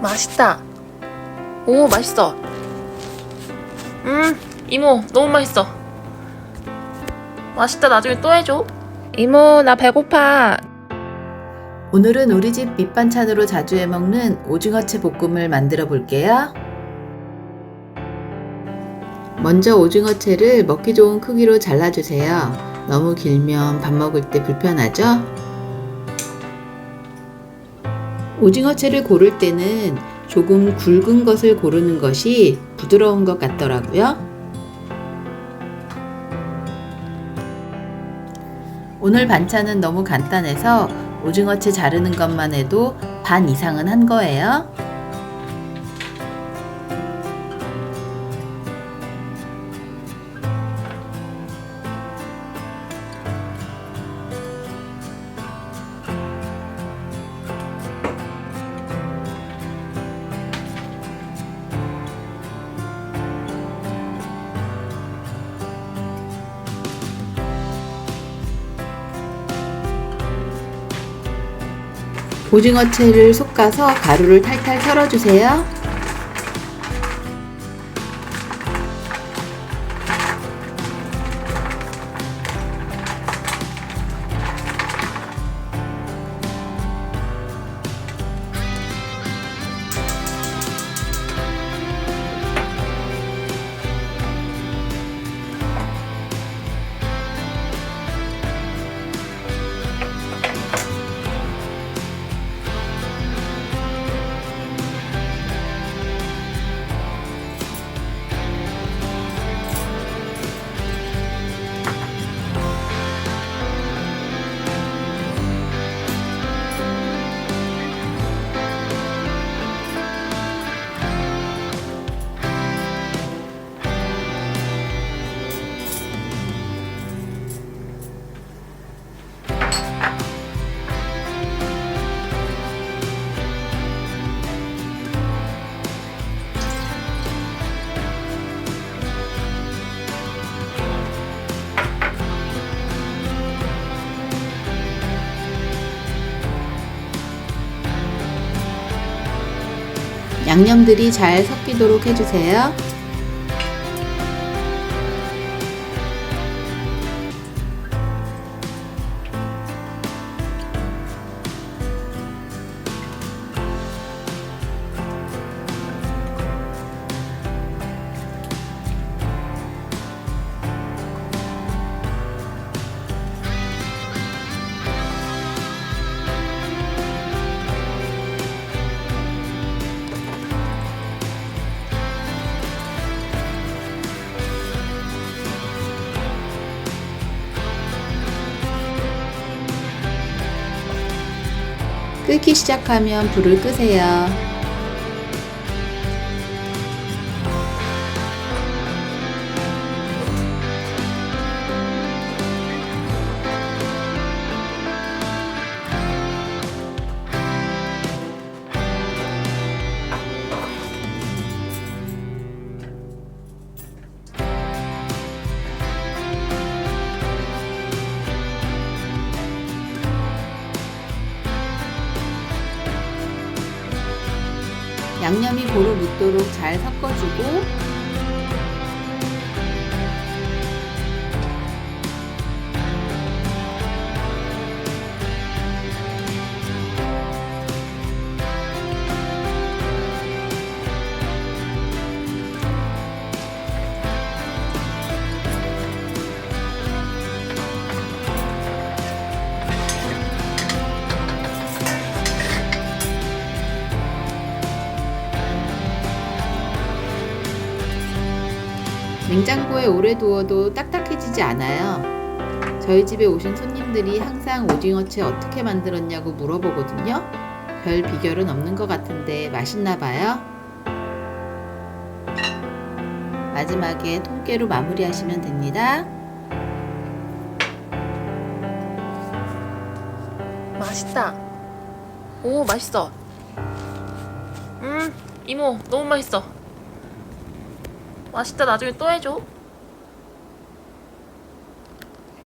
맛있다. 오, 맛있어. 음, 이모, 너무 맛있어. 맛있다. 나중에 또 해줘. 이모, 나 배고파. 오늘은 우리 집 밑반찬으로 자주 해먹는 오징어채 볶음을 만들어 볼게요. 먼저 오징어채를 먹기 좋은 크기로 잘라주세요. 너무 길면 밥 먹을 때 불편하죠? 오징어채를 고를 때는 조금 굵은 것을 고르는 것이 부드러운 것 같더라고요. 오늘 반찬은 너무 간단해서 오징어채 자르는 것만 해도 반 이상은 한 거예요. 오징어채를 솎아서 가루를 탈탈 털어주세요. 양념들이 잘 섞이도록 해주세요. 끓기 시작하면 불을 끄세요. 양념이 고루 묻도록 잘 섞어주고 냉장고에 오래 두어도 딱딱해지지 않아요. 저희 집에 오신 손님들이 항상 오징어채 어떻게 만들었냐고 물어보거든요. 별 비결은 없는 것 같은데 맛있나 봐요. 마지막에 통깨로 마무리하시면 됩니다. 맛있다. 오, 맛있어. 음, 이모, 너무 맛있어. 맛있다. 나중에 또 해줘.